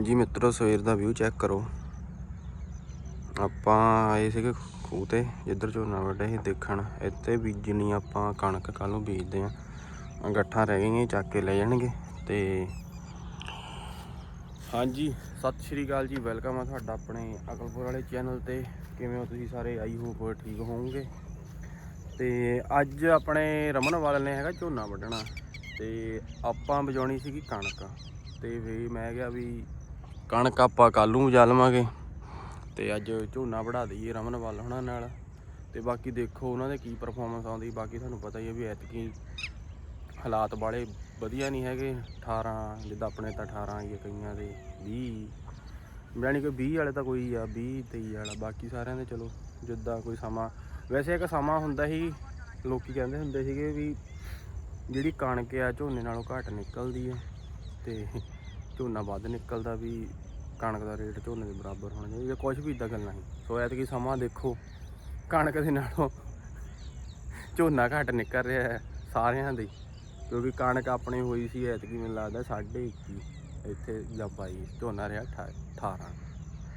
ਹਾਂਜੀ ਮਿੱਤਰੋ, ਸਵੇਰ ਦਾ ਵਿਊ ਚੈੱਕ ਕਰੋ। ਆਪਾਂ ਆਏ ਸੀਗੇ ਖੂਹ ਤੇ, ਜਿੱਧਰ ਝੋਨਾ ਵੱਢਿਆ ਸੀ ਦੇਖਣ। ਇੱਥੇ ਬੀਜਣੀ ਆਪਾਂ ਕਣਕ ਕੱਲ ਨੂੰ ਬੀਜਦੇ ਆ ਗੱਠਾਂ ਰਹਿ ਗਈਆਂ, ਚੱਕ ਕੇ ਲੈ ਜਾਣਗੇ। ਤੇ ਹਾਂਜੀ, ਸਤਿ ਸ਼੍ਰੀ ਅਕਾਲ ਜੀ। ਵੈਲਕਮ ਆ ਤੁਹਾਡਾ ਆਪਣੇ ਅਕਲਪੁਰ ਵਾਲੇ ਚੈਨਲ ਤੇ। ਕਿਵੇਂ ਹੋ ਤੁਸੀਂ ਸਾਰੇ? ਆਈ ਹੋਪ ਠੀਕ ਹੋਵੋਗੇ। ਤੇ ਅੱਜ ਆਪਣੇ ਰਮਨ ਵਾਲ ਨੇ ਹੈਗਾ ਝੋਨਾ ਵੱਢਣਾ। ਤੇ ਆਪਾਂ ਵਜਾਉਣੀ ਸੀਗੀ ਕਣਕ। ਤੇ ਵੀ ਮੈਂ ਕਿਹਾ ਵੀ ਕਣਕ ਆਪਾਂ ਕੱਲ ਨੂੰ ਜਾ ਲਵਾਂਗੇ। ਤੇ ਅੱਜ ਝੋਨਾ ਵੜਾ ਦਈਏ ਰਮਨ ਵੱਲ ਹੁਣਾਂ ਨਾਲ। ਤੇ ਬਾਕੀ ਦੇਖੋ ਉਹਨਾਂ ਦੇ ਕੀ ਪਰਫਾਰਮੈਂਸ ਆਉਂਦੀ, ਬਾਕੀ ਤੁਹਾਨੂੰ ਪਤਾ ਹੀ ਹੈ ਵੀ ਐਤਕੀ ਹਾਲਾਤ ਬਾਲੇ ਵਧੀਆ ਨਹੀਂ ਹੈਗੇ। 18 ਜਿੱਦਾਂ ਆਪਣੇ ਤਾਂ 18 ਆਈ ਕਈਆਂ ਦੇ 20 ਯਾਨੀ ਕਿ 20 ਵਾਲੇ ਤਾਂ ਕੋਈ ਆ 20 23 ਵਾਲਾ, ਬਾਕੀ ਸਾਰਿਆਂ ਦੇ ਚਲੋ, ਜਿੱਦਾਂ ਕੋਈ ਸਮਾਂ। ਵੈਸੇ ਇੱਕ ਸਮਾਂ ਹੁੰਦਾ ਸੀ ਲੋਕੀ ਕਹਿੰਦੇ ਹੁੰਦੇ ਸੀਗੇ ਵੀ ਜਿਹੜੀ ਕਣਕ ਆ, ਝੋਨੇ ਨਾਲੋਂ ਘੱਟ ਨਿਕਲਦੀ ਆ। ਤੇ ਝੋਨਾ ਵੱਧ ਨਿਕਲਦਾ ਵੀ ਕਣਕ ਦਾ ਰੇਟ ਝੋਨੇ ਦੇ ਬਰਾਬਰ ਹੋਣਾ ਚਾਹੀਦਾ ਕੁਝ ਵੀ ਇਦਾਂ ਗੱਲ ਨਹੀਂ ਸੋ ਐਤਕੀ ਸਮਾਂ ਦੇਖੋ, ਕਣਕ ਦੇ ਨਾਲੋਂ ਝੋਨਾ ਘੱਟ ਨਿਕਲ ਰਿਹਾ ਹੈ ਸਾਰਿਆਂ ਦੇ, ਕਿਉਂਕਿ ਕਣਕ ਆਪਣੀ ਹੋਈ ਸੀ ਐਤਕੀ ਮੈਨੂੰ ਲੱਗਦਾ 21.5 ਇੱਥੇ ਜਾਂ 22 ਝੋਨਾ ਰਿਹਾ 18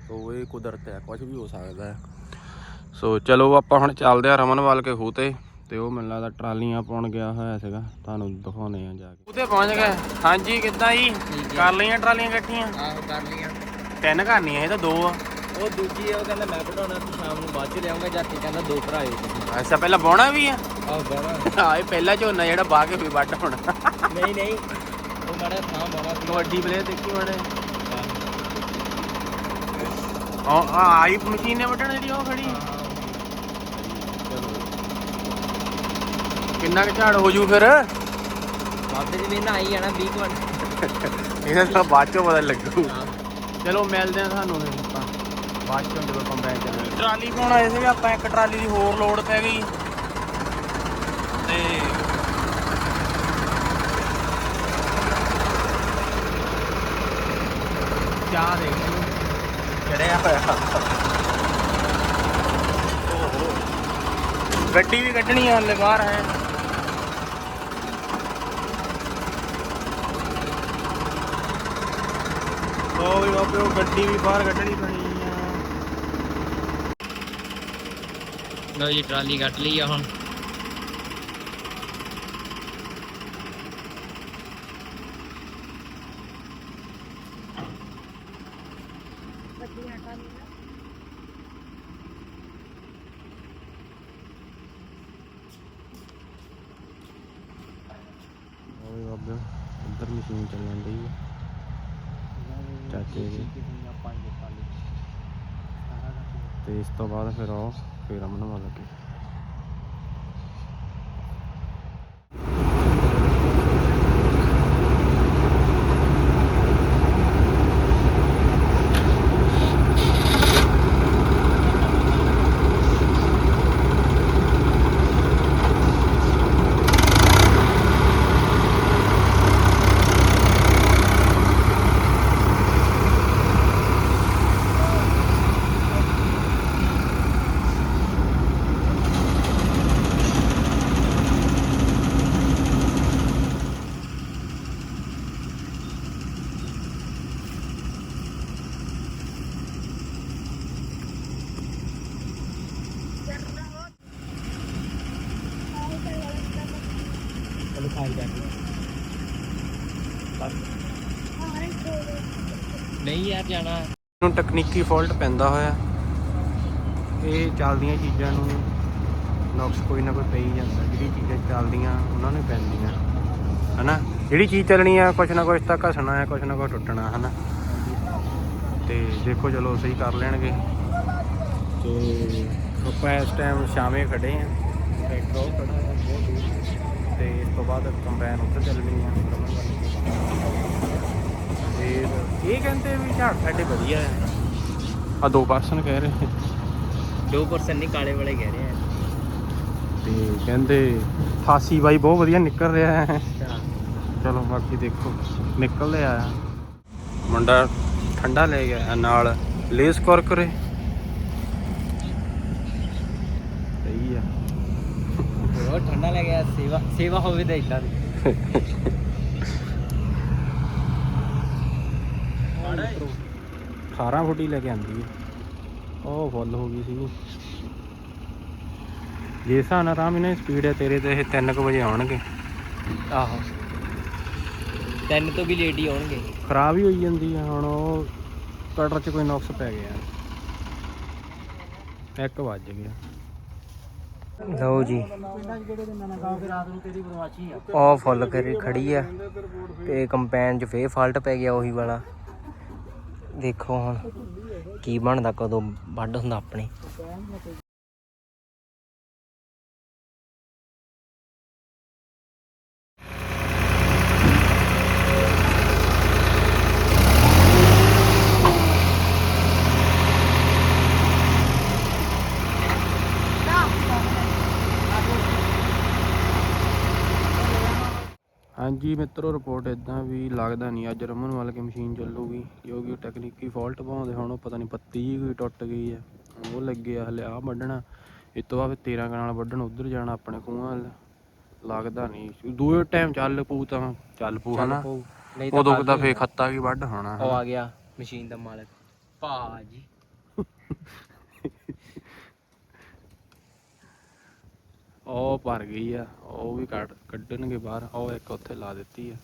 ਸੋ ਇਹ ਕੁਦਰਤ ਹੈ ਕੁਝ ਵੀ ਹੋ ਸਕਦਾ ਹੈ। ਸੋ ਚਲੋ ਆਪਾਂ ਹੁਣ ਚੱਲਦੇ ਆ ਰਮਨਵਾਲ ਕੇ ਖੂਹ ਤੇ ਉਹ ਮੈਨੂੰ ਲੱਗਦਾ ਟਰਾਲੀਆਂ ਪਾਉਣ ਗਿਆ ਹੋਇਆ ਸੀਗਾ। ਤੁਹਾਨੂੰ ਦਿਖਾਉਣੇ ਆ ਜਾ ਕੇ। ਉਹਦੇ ਪਹੁੰਚ ਗਏ। ਹਾਂਜੀ ਕਿੱਦਾਂ ਜੀ? ਕਰ ਲਈਆਂ ਟਰਾਲੀਆਂ ਇਕੱਠੀਆਂ? ਆਹੋ ਕਰ ਲਈਆਂ। ਤਿੰਨ ਕਰਨੀਆਂ ਇਹ ਤਾਂ ਦੋ ਆ। ਉਹ ਦੂਜੀ ਉਹ ਕਹਿੰਦਾ ਮੈਂ ਪੜਾਉਣਾ ਤੂੰ ਸ਼ਾਮ ਨੂੰ ਬਾਅਦ ਚ ਲਿਆਉਂਗਾ ਜਾਤੀ ਕਹਿੰਦਾ ਦੋ ਭਰਾ ਤੁਸੀਂ ਐਸਾ ਪਹਿਲਾਂ ਬਾਉਣਾ ਵੀ ਆ? ਆਹ ਬੜਾ ਆ ਇਹ ਪਹਿਲਾ ਝੋਨਾ ਜਿਹੜਾ ਬਾਹ ਕੇ ਵੀ ਵੱਢ ਹੋਣਾ। ਨਹੀਂ ਨਹੀਂ। ਉਹ ਮਾੜਾ ਥਾਂ ਸੀ। ਕਬੱਡੀ ਪਲੇਅਰ ਦੇਖੀ ਮਾੜੇ ਆ ਆ ਆਈ ਮਸ਼ੀਨ ਨੇ ਵੱਢਣ ਜਿਹੜੀ ਉਹ ਖੜੀ। ਕਿੰਨਾ ਕੁ ਝਾੜ ਹੋ ਜੂ ਫਿਰ? ਬਾਬੇ ਦੀ ਵੀ ਨਾ ਆਈ ਜਾਣਾ 20 ਕੁਆਂਟਲ ਇਹਨਾਂ ਦਾ ਬਾਅਦ ਚੋਂ ਪਤਾ ਲੱਗੂ। ਚਲੋ ਮਿਲਦੇ ਆ ਤੁਹਾਨੂੰ ਫਿਰ ਆਪਾਂ। ਬਾਅਦ ਚੋਂ ਜਦੋਂ ਕੰਬਾਈਨ ਚੱਲਾਂਗੇ ਟਰਾਲੀ ਪਾਉਣ ਆਏ ਸੀਗੇ ਆਪਾਂ ਇੱਕ ਟਰਾਲੀ ਦੀ ਹੋਰ ਲੋਡ ਪੈ ਗਈ। ਤੇ ਚਾਹ ਦੇਖ ਲਓ ਚੜਿਆ ਹੋਇਆ। ਗੱਡੀ ਵੀ ਕੱਢਣੀ ਆ ਹਲੇ ਬਾਹਰ ਹੈ। ਉਹ ਵੀ ਬਾਪੇ ਉਹ ਗੱਡੀ ਵੀ ਬਾਹਰ ਕੱਢਣੀ ਪੈਣੀ ਆ। ਲੋ ਜੀ ਟਰਾਲੀ ਕੱਟ ਲਈ ਆ ਹੁਣ। ਉਹ ਵੀ ਬਾਬੇ ਉੱਧਰ ਮਸ਼ੀਨ ਚੱਲਣ ਡਈ ਆ। ਦੀ ਤੇ ਇਸ ਤੋਂ ਬਾਅਦ ਫਿਰ ਉਹ ਫਿਰ ਅਮਨ ਵਾਲਾ ਲੱਗੇ ਖਾਈ ਜਾ ਨਹੀਂ ਯਾਰ, ਜਾਣਾ। ਨੂੰ ਤਕਨੀਕੀ ਫਾਲਟ ਪੈਂਦਾ ਹੋਇਆ। ਇਹ ਚੱਲਦੀਆਂ ਚੀਜ਼ਾਂ ਨੂੰ ਨੁਕਸ ਕੋਈ ਨਾ ਕੋਈ ਪਈ ਜਾਂਦਾ। ਜਿਹੜੀ ਚੀਜ਼ਾਂ ਚੱਲਦੀਆਂ, ਉਹਨਾਂ ਨੂੰ ਪੈਂਦੀਆਂ। ਹਨਾ? ਜਿਹੜੀ ਚੀਜ਼ ਚੱਲਣੀ ਆ, ਕੁਛ ਨਾ ਕੁਛ ਤਾਂ ਘਸਣਾ ਹੈ ਕੁਛ ਨਾ ਕੁਛ ਟੁੱਟਣਾ, ਹਨਾ? ਤੇ ਦੇਖੋ, ਚਲੋ, ਸਹੀ ਕਰ ਲੈਣਗੇ। ਤੇ ਆਪਾਂ ਇਸ ਟਾਈਮ ਸ਼ਾਮੇ ਖੜੇ ਆ। ਟਰੈਕਟਰ ਉਹ ਖੜਾ, ਬਹੁਤ ਦੂਰ। ਤੇ ਇਸ ਤੋਂ ਬਾਅਦ ਕੰਬਾਈਨ ਉੱਧਰ ਚੱਲਣੀ ਆ ਰਮਨ ਵਾਲੀ ਤੇ ਇਹ ਕਹਿੰਦੇ ਵੀ ਝਾੜ ਸਾਡੇ ਵਧੀਆ ਹੈ। ਆ ਦੋ ਪਰਸਨ ਕਹਿ ਰਹੇ 2% ਨਹੀਂ ਕਾਲੇ ਵਾਲੇ ਕਹਿ ਰਹੇ ਆ। ਤੇ ਕਹਿੰਦੇ 88 ਬਾਈ ਬਹੁਤ ਵਧੀਆ ਨਿਕਲ ਰਿਹਾ ਹੈ। ਚਲੋ ਬਾਕੀ ਦੇਖੋ ਨਿਕਲਦੇ ਆ ਮੁੰਡਾ ਠੰਡਾ ਲੈ ਗਿਆ ਨਾਲ ਲੇਸ ਕੁਰਕਰੇ ਸਹੀ ਆ ਬਹੁਤ ਠੰਡਾ ਲੱਗਿਆ ਸੇਵਾ ਹੋਵੇ ਤਾਂ ਇਦਾਂ ਦੀ। ਮਾੜਾ ਮਿੱਤਰੋ 18 ਫੁੱਟੀ ਲੈ ਕੇ ਆਂਦੀ ਹੈ ਉਹ ਫੁੱਲ ਹੋ ਗਈ ਸੀ ਜੇ ਹਿਸਾਬ ਨਾਲ ਰਾਮ ਇਹਨਾਂ ਸਪੀਡ ਹੈ ਤੇਰੇ ਤੇ ਇਹ 3 ਵਜੇ ਆਉਣਗੇ। ਆਹੋ। ਤਿੰਨ ਤੋਂ ਵੀ ਲੇਟ ਹੀ ਆਉਣਗੇ। ਖਰਾਬ ਹੀ ਹੋਈ ਜਾਂਦੀ ਹੈ ਹੁਣ ਉਹ ਕਟਰ 'ਚ ਕੋਈ ਨੁਕਸ ਪੈ ਗਿਆ। ਇੱਕ ਵੱਜ ਗਿਆ। ਲਓ ਜੀ। ਉਹ ਫੁੱਲ ਕਰੀ ਖੜੀ ਆ ਤੇ ਕੰਪੈਨ 'ਚ ਫੇਰ ਫਾਲਟ ਪੈ ਗਿਆ ਉਹੀ ਵਾਲਾ। ਦੇਖੋ ਹੁਣ ਕੀ ਬਣਦਾ, ਕਦੋਂ ਵੱਢ ਹੁੰਦਾ ਆਪਣੇ। ਹਾਂਜੀ ਮਿੱਤਰੋ ਰਿਪੋਰਟ ਇਦਾਂ ਵੀ ਲੱਗਦਾ ਨਹੀਂ ਅੱਜ ਰਮਨ ਵਾਲ ਕੇ ਮਸ਼ੀਨ ਚੱਲੂਗੀ ਕਿਉਂਕਿ ਟੈਕਨੀਕੀ ਫਾਲਟ ਪਾਉਂਦੇ ਹੁਣ ਉਹ ਪਤਾ ਨਹੀਂ ਪੱਤੀ ਜੀ ਕੋਈ ਟੁੱਟ ਗਈ ਹੈ ਉਹ ਲੱਗਿਆ ਹਲੇ ਆ ਵੱਢਣਾ। ਇਸ ਤੋਂ ਬਾਅਦ ਫਿਰ 13 ਕਨਾਲ ਵੱਢਣ ਉਧਰ ਜਾਣਾ ਆਪਣੇ ਖੂਹਾਂ ਲੱਗਦਾ ਨਹੀਂ ਦੂਏ ਟਾਈਮ ਚੱਲ ਪੂ ਤਾਂ ਚੱਲ ਪੂ ਹਨਾ। ਉਦੋਂ ਕਿਤਾ ਫੇਰ ਖੱਤਾ ਕੀ ਵੱਢ ਹੋਣਾ। ਉਹ ਆ ਗਿਆ ਮਸ਼ੀਨ ਦਾ ਮਾਲਕ। ਭਾਜੀ। ਉਹ ਭਰ ਗਈ ਆ, ਉਹ ਵੀ ਕੱਢ, ਕੱਢਣਗੇ ਬਾਹਰ, ਉਹ ਇੱਕ ਉੱਥੇ ਲਾ ਦਿੱਤੀ ਆ।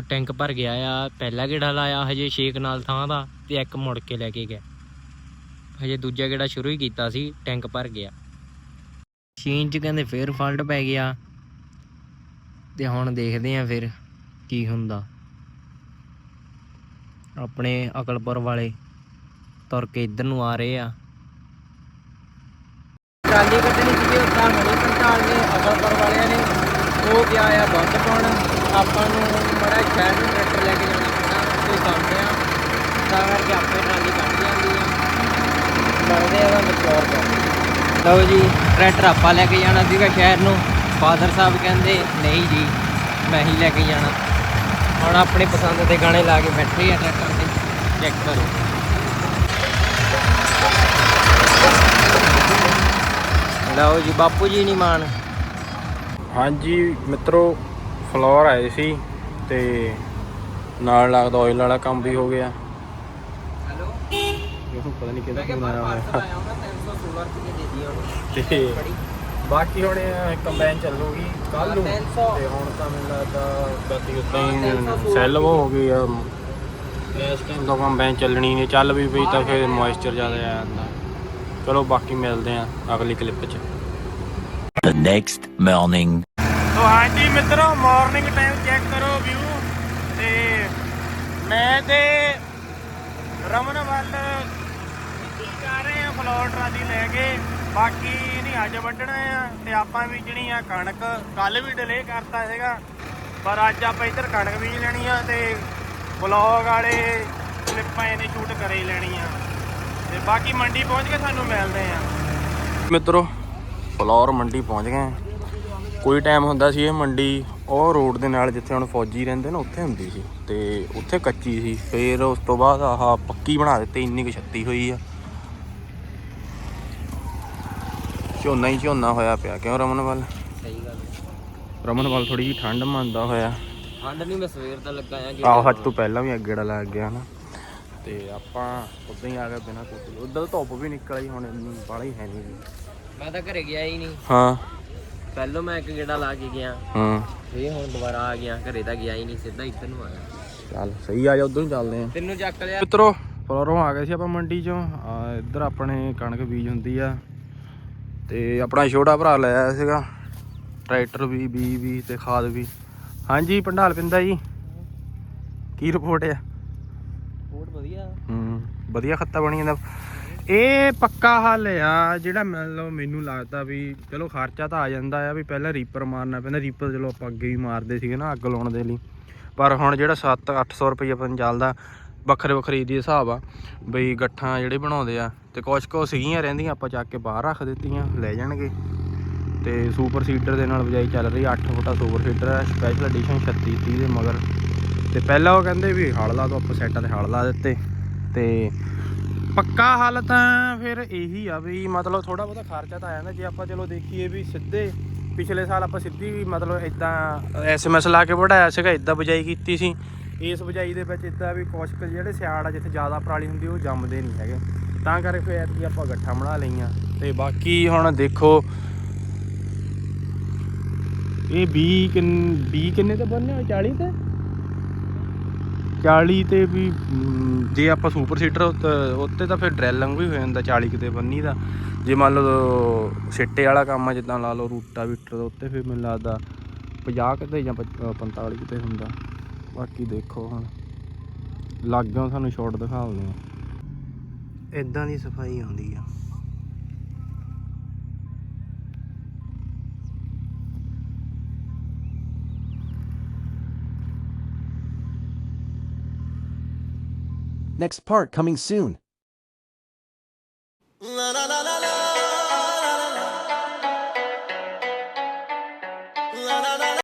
ਉਹ ਟੈਂਕ ਭਰ ਗਿਆ ਆ, ਪਹਿਲਾ ਗੇੜਾ ਲਾਇਆ ਹਜੇ ਛੇਕ ਨਾਲ ਥਾਂ ਦਾ ਤੇ ਇੱਕ ਮੁੜ ਕੇ ਲੈ ਕੇ ਗਿਆ। ਹਜੇ ਦੂਜਾ ਗੇੜਾ ਸ਼ੁਰੂ ਹੀ ਕੀਤਾ ਸੀ, ਟੈਂਕ ਭਰ ਗਿਆ। ਮਸ਼ੀਨ 'ਚ ਕਹਿੰਦੇ ਫੇਰ ਫਾਲਟ ਪੈ ਗਿਆ। ਤੇ ਹੁਣ ਦੇਖਦੇ ਆ ਫਿਰ ਕੀ ਹੁੰਦਾ। ਆਪਣੇ ਅਕਲਪੁਰ ਵਾਲੇ ਤੁਰ ਕੇ ਇੱਧਰ ਨੂੰ ਆ ਰਹੇ ਆ। ਟਰਾਲੀ ਕੱਢਣੀ ਸੀ ਉਹ ਤਾਂ ਮਣੀ ਪੰਟਾਲ ਨੇ ਅਕਲਪੁਰ ਵਾਲਿਆਂ ਉਹ ਗਿਆ ਆ ਬੰਦ ਪਾਉਣ ਆਪਾਂ ਨੂੰ ਬੜਾ ਸ਼ਹਿਰ ਨੂੰ ਟਰੈਕਟਰ ਲੈ ਕੇ ਜਾਣਾ ਪੈਣਾ, ਕੋਈ ਕੰਮ ਆ। ਤਾਂ ਕਰਕੇ ਆਪੇ ਟਰਾਲੀ ਕੱਢ ਜਾਂਦੀ ਆ। ਬਣਦੇ ਆ ਮਤਲਬ ਦਾ ਲਓ ਜੀ, ਟਰੈਕਟਰ ਆਪਾਂ ਲੈ ਕੇ ਜਾਣਾ ਸੀਗਾ ਸ਼ਹਿਰ ਨੂੰ। ਫਾਦਰ ਸਾਹਿਬ ਕਹਿੰਦੇ, ਨਹੀਂ ਜੀ, ਮੈਂ ਹੀ ਲੈ ਕੇ ਜਾਣਾ। ਹੁਣ ਆਪਣੇ ਪਸੰਦ ਦੇ ਗਾਣੇ ਲਾ ਕੇ ਬੈਠੇ ਆ ਟਰੈਕਟਰ ਤੇ। ਚੈੱਕ ਕਰੋ। ਲਓ ਜੀ, ਬਾਪੂ ਜੀ ਨਹੀਂ ਮਾਨ ਹਾਂਜੀ ਮਿੱਤਰੋ ਫਲੋਰ ਆਏ ਸੀ ਤੇ ਨਾਲ ਲੱਗਦਾ ਆਇਲ ਵਾਲਾ ਕੰਮ ਵੀ ਹੋ ਗਿਆ। ਹੈਲੋ? ਇਹਨੂੰ ਪਤਾ ਨਹੀਂ ਕਿਹਦਾ ਫੋਨ ਆਇਆ ਹੋਇਆ। 316 ਰੁਪਏ ਦੇ ਦਿਓ ਉਹਨੂੰ। ਤੇ ਬਾਕੀ ਹੁਣ ਕੰਬਾਈਨ ਚੱਲੂਗੀ ਕੱਲ ਨੂੰ। 300 ਤੇ ਹੁਣ ਤਾਂ ਮੈਨੂੰ ਲੱਗਦਾ ਗਤੀ ਉਦਾਂ ਹੀ ਸੈੱਲ ਹੋ ਗਈ ਆ। ਇਸ ਟਾਈਮ ਤਾਂ ਕੰਬਾਈਨ ਚੱਲਣੀ ਨਹੀਂ ਚੱਲ ਵੀ ਪਈ ਤਾਂ ਫਿਰ ਮੋਇਸਚਰ ਜ਼ਿਆਦਾ ਆ ਜਾਂਦਾ। ਚਲੋ ਬਾਕੀ ਮਿਲਦੇ ਆ ਅਗਲੀ ਕਲਿੱਪ 'ਚ। The next morning. ਸੋ ਹਾਂਜੀ ਮਿੱਤਰੋ ਮਾਰਨਿੰਗ ਟਾਈਮ ਚੈੱਕ ਕਰੋ ਵਿਊ ਤੇ ਮੈਂ ਤੇ ਰਮਨ ਵੱਲ ਜਾ ਰਹੇ ਆ ਫਲੋਰ ਟਰਾਲੀ ਲੈ ਕੇ। ਬਾਕੀ ਨਹੀਂ ਅੱਜ ਵੱਢਣਾ ਆ ਤੇ ਆਪਾਂ ਬੀਜਣੀ ਆ ਕਣਕ। ਕੱਲ ਵੀ ਡਿਲੇ ਕਰਤਾ ਸੀਗਾ ਪਰ ਅੱਜ ਆਪਾਂ ਇੱਧਰ ਕਣਕ ਬੀਜ ਲੈਣੀ ਆ ਤੇ ਵਲੌਗ ਵਾਲੇ ਕਲਿੱਪਾਂ ਇਹਨੇ ਸ਼ੂਟ ਕਰੇ ਹੀ ਲੈਣੀ ਆ। ਤੇ ਬਾਕੀ ਮੰਡੀ ਪਹੁੰਚ ਕੇ ਸਾਨੂੰ ਮਿਲਦੇ ਆ। ਮਿੱਤਰੋ ਫਲੋਰ ਮੰਡੀ ਪਹੁੰਚ ਗਏ ਕੋਈ ਟਾਈਮ ਹੁੰਦਾ ਸੀ ਇਹ ਮੰਡੀ ਉਹ ਰੋਡ ਦੇ ਨਾਲ ਜਿੱਥੇ ਹੁਣ ਫੌਜੀ ਰਹਿੰਦੇ ਨਾ ਉੱਥੇ ਹੁੰਦੀ ਸੀ। ਤੇ ਉੱਥੇ ਕੱਚੀ ਸੀ। ਫਿਰ ਉਸ ਤੋਂ ਬਾਅਦ ਆਹ ਪੱਕੀ ਬਣਾ ਦਿੱਤੀ ਇੰਨੀ ਕੁ ਛੱਤੀ ਹੋਈ ਆ। ਝੋਨਾ ਹੀ ਝੋਨਾ ਹੋਇਆ ਪਿਆ। ਕਿਉਂ ਰਮਨ ਵੱਲ ਸਹੀ ਗੱਲ ਰਮਨ ਵੱਲ ਥੋੜੀ ਜਿਹੀ ਠੰਡ ਮੰਨਦਾ ਹੋਇਆ। ਠੰਡ ਨਹੀਂ ਮੈਂ ਸਵੇਰ ਦਾ ਲੱਗਾ ਆ ਆਹੋ ਹੱਥ ਤੋਂ ਪਹਿਲਾਂ ਵੀ ਅੱਗੇੜਾ ਲੱਗ ਗਿਆ ਨਾ। ਤੇ ਆਪਾਂ ਉਦਾਂ ਹੀ ਆ ਗਏ ਬਿਨਾਂ ਕੋਟੀ ਤਾਂ। ਧੁੱਪ ਵੀ ਨਿਕਲ ਆਈ ਹੁਣ ਇੰਨੀ ਬਾਹਲੀ ਹੈ ਨਹੀਂ ਮੈਂ ਤਾਂ ਘਰੇ ਗਿਆ ਹੀ ਨਹੀਂ। ਹਾਂ। ਪਹਿਲੋਂ ਮੈਂ ਇੱਕ ਗੇੜਾ ਲਾ ਕੇ ਗਿਆ। ਹਾਂ। ਇਹ ਹੁਣ ਦੁਬਾਰਾ ਆ ਗਿਆ। ਘਰੇ ਤਾਂ ਗਿਆ ਹੀ ਨਹੀਂ ਸਿੱਧਾ ਇੱਧਰ ਨੂੰ ਆਇਆ ਚੱਲ ਸਹੀ ਆ ਜਾ ਉਧਰ ਨੂੰ ਚੱਲਦੇ ਆ ਤੈਨੂੰ ਚੱਕ ਲਿਆ। ਮਿੱਤਰੋ ਫਲੋਰੋਂ ਆ ਗਏ ਸੀ ਆਪਾਂ ਮੰਡੀ ਚੋਂ। ਆ ਇੱਧਰ ਆਪਣੇ ਕਣਕ ਬੀਜ ਹੁੰਦੀ ਆ। ਤੇ ਆਪਣਾ ਛੋਟਾ ਭਰਾ ਲੈ ਆਇਆ ਸੀਗਾ। ਟਰੈਕਟਰ ਵੀ ਬੀ ਵੀ ਤੇ ਖਾਦ ਵੀ। ਹਾਂਜੀ ਪੰਡਾਲ ਪਿੰਦਾ ਜੀ। ਕੀ ਰਿਪੋਰਟ ਆ? ਬਹੁਤ ਵਧੀਆ। ਹੂੰ ਵਧੀਆ ਖੱਤਾ ਬਣੀ ਜਾਂਦਾ। ਇਹ ਪੱਕਾ ਹੱਲ ਆ, ਜਿਹੜਾ ਮਤਲਬ ਮੈਨੂੰ ਲੱਗਦਾ ਵੀ ਚਲੋ ਖਰਚਾ ਤਾਂ ਆ ਜਾਂਦਾ ਆ, ਵੀ ਪਹਿਲਾਂ ਰੀਪਰ ਮਾਰਨਾ ਪੈਂਦਾ ਰੀਪਰ ਚਲੋ ਆਪਾਂ ਅੱਗੇ ਵੀ ਮਾਰਦੇ ਸੀਗੇ ਨਾ ਅੱਗ ਲਾਉਣ ਦੇ ਲਈ। ਪਰ ਹੁਣ ਜਿਹੜਾ 7 800 ਰੁਪਏ ਆਪਾਂ ਚੱਲਦਾ, ਵੱਖਰੇ ਵੱਖਰੇ ਦੀ ਹਿਸਾਬ ਆ, ਬਈ ਗੱਠਾਂ ਜਿਹੜੇ ਬਣਾਉਂਦੇ ਆ, ਤੇ ਕੁਛ ਕੁ ਸੀਗੀਆਂ ਰਹਿੰਦੀਆਂ, ਆਪਾਂ ਚੱਕ ਕੇ ਬਾਹਰ ਰੱਖ ਦਿੱਤੀਆਂ, ਲੈ ਜਾਣਗੇ। ਤੇ ਸੁਪਰ ਸੀਡਰ ਦੇ ਨਾਲ ਬਜਾਈ ਚੱਲ ਰਹੀ 8 ਫੁੱਟਾ ਸੁਪਰ ਸੀਡਰ ਹੈ ਸਪੈਸ਼ਲ ਐਡੀਸ਼ਨ 36 30 ਦੇ ਮਗਰ। ਤੇ ਪਹਿਲਾਂ ਉਹ ਕਹਿੰਦੇ ਵੀ ਹਲ ਲਾ ਦੋ, ਆਪਾਂ ਸੈਟਾਂ ਤੇ ਹਲ ਲਾ ਦਿੱਤੇ। ਤੇ ਪੱਕਾ ਹੱਲ ਤਾਂ ਫਿਰ ਇਹੀ ਆ ਵੀ ਮਤਲਬ ਥੋੜਾ ਬਹੁਤਾ ਖਰਚਾ ਤਾਂ ਆ ਜਾਂਦਾ। ਜੇ ਆਪਾਂ ਚਲੋ ਦੇਖੀਏ ਵੀ ਸਿੱਧੇ ਪਿਛਲੇ ਸਾਲ ਆਪਾਂ ਸਿੱਧੀ ਮਤਲਬ ਇਦਾਂ ਐਸਐਮਐਸ ਲਾ ਕੇ ਵਢਾਇਆ ਸੀਗਾ ਇਦਾਂ ਬਜਾਈ ਕੀਤੀ ਸੀ। ਇਸ ਬਜਾਈ ਦੇ ਵਿੱਚ ਇਦਾਂ ਵੀ ਕੁਛ ਜਿਹੜੇ ਸਿਆੜ ਆ, ਜਿੱਥੇ ਜ਼ਿਆਦਾ ਪਰਾਲੀ ਹੁੰਦੀ, ਉਹ ਜੰਮਦੇ ਨਹੀਂ ਹੈਗੇ। ਤਾਂ ਕਰਕੇ ਫਿਰ ਐਤਕੀ ਆਪਾਂ ਗੱਠਾਂ ਬਣਾ ਲਈਆਂ। ਤੇ ਬਾਕੀ ਹੁਣ ਦੇਖੋ, ਇਹ 20 ਕਿੰਨ 20 ਕਿੰਨੇ ਤੇ ਬੰਨੇ ਹੋਏ 40 ਤੇ? 40 ਤੇ ਵੀ ਜੇ ਆਪਾਂ ਸੁਪਰ ਸੀਟਰ ਉੱਤੇ ਤਾਂ ਫਿਰ ਡਰੈਲਿੰਗ ਵੀ ਹੋ ਜਾਂਦਾ 40 ਕਿਤੇ ਬੰਨੀ ਦਾ। ਜੇ ਮੰਨ ਲਓ ਸਿੱਟੇ ਵਾਲਾ ਕੰਮ ਆ, ਜਿੱਦਾਂ ਲਾ ਲਓ ਰੂਟਾ ਵੀਟਰ ਦੇ, ਉੱਤੇ ਫਿਰ ਮੈਨੂੰ ਲੱਗਦਾ 50 ਕਿਤੇ ਜਾਂ 45 ਕਿਤੇ ਹੁੰਦਾ। ਬਾਕੀ ਦੇਖੋ ਹੁਣ। ਲੱਗਿਓ ਸਾਨੂੰ ਸ਼ਾਟ ਦਿਖਾਉਂਦੇ ਦਿੰਦੇ ਆ ਇਦਾਂ ਦੀ ਸਫ਼ਾਈ ਆਉਂਦੀ ਆ। Next part coming soon.